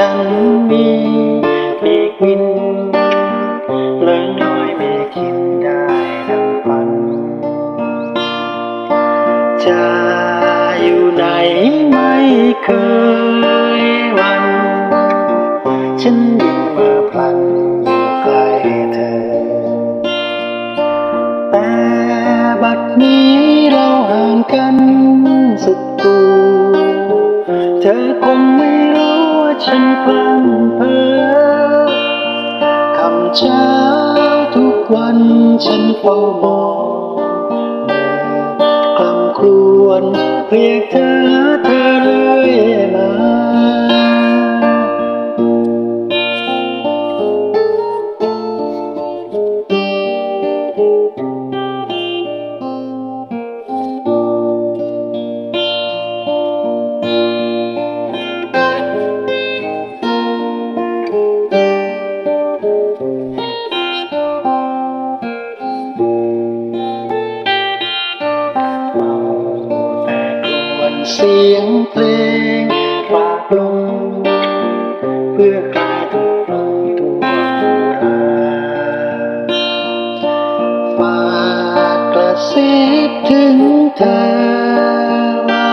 ฉันมีปีกบินเลื่อนลอยไม่คิดได้ดังฝัน จะอยู่ไหนไม่เคยวัน ฉันยิ่งมาพลันอยู่ใกล้เธอ แต่บัดนี้เราห่างกันสุดกู เธอคงไม่ ฉันพลังเพอคำเช้าทุกวันฉันเฝ้ามองคำครวญเรียกเธอ เสียงเพลงฝากลง เพื่อคลายทุกข์ลงทั่วโบราฝากกระซิบถึงเธอว่า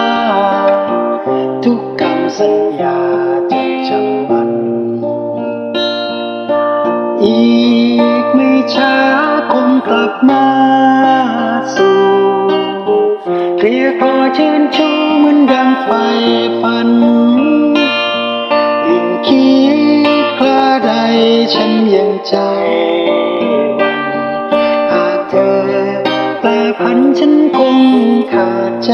ทุกคำสัญญาจะจำมันอี ยร์คอชื่นชูเหมือนดังไฟฝันยิ่งคิดคลาใดฉันยังใจหวันหากเธอแปรพันฉันคงขาดใจ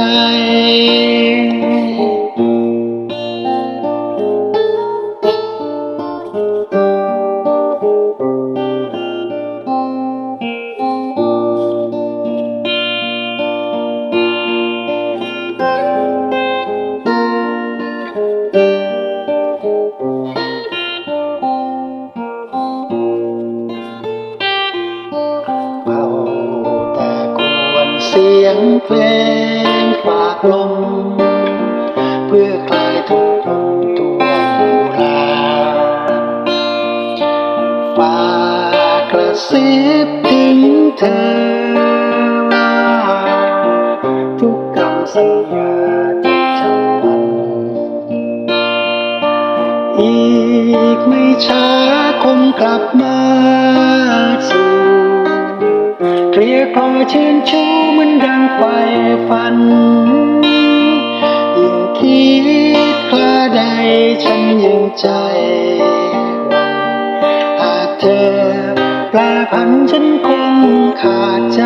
งเพลงฝากลม เพื่อคลายทุกข์ลงตัวมูลาฝากกระซิบถึงเธอว่าทุกคำสัญญาจะจำมันอีกไม่ช้าคงกลับมาสู่เคลียร์คอชื่นชู มือนดังไฟฝัน ยิ่งคิดคราใดฉันยังใจหวันหากเธอแปลพันฉันคงขาดใจ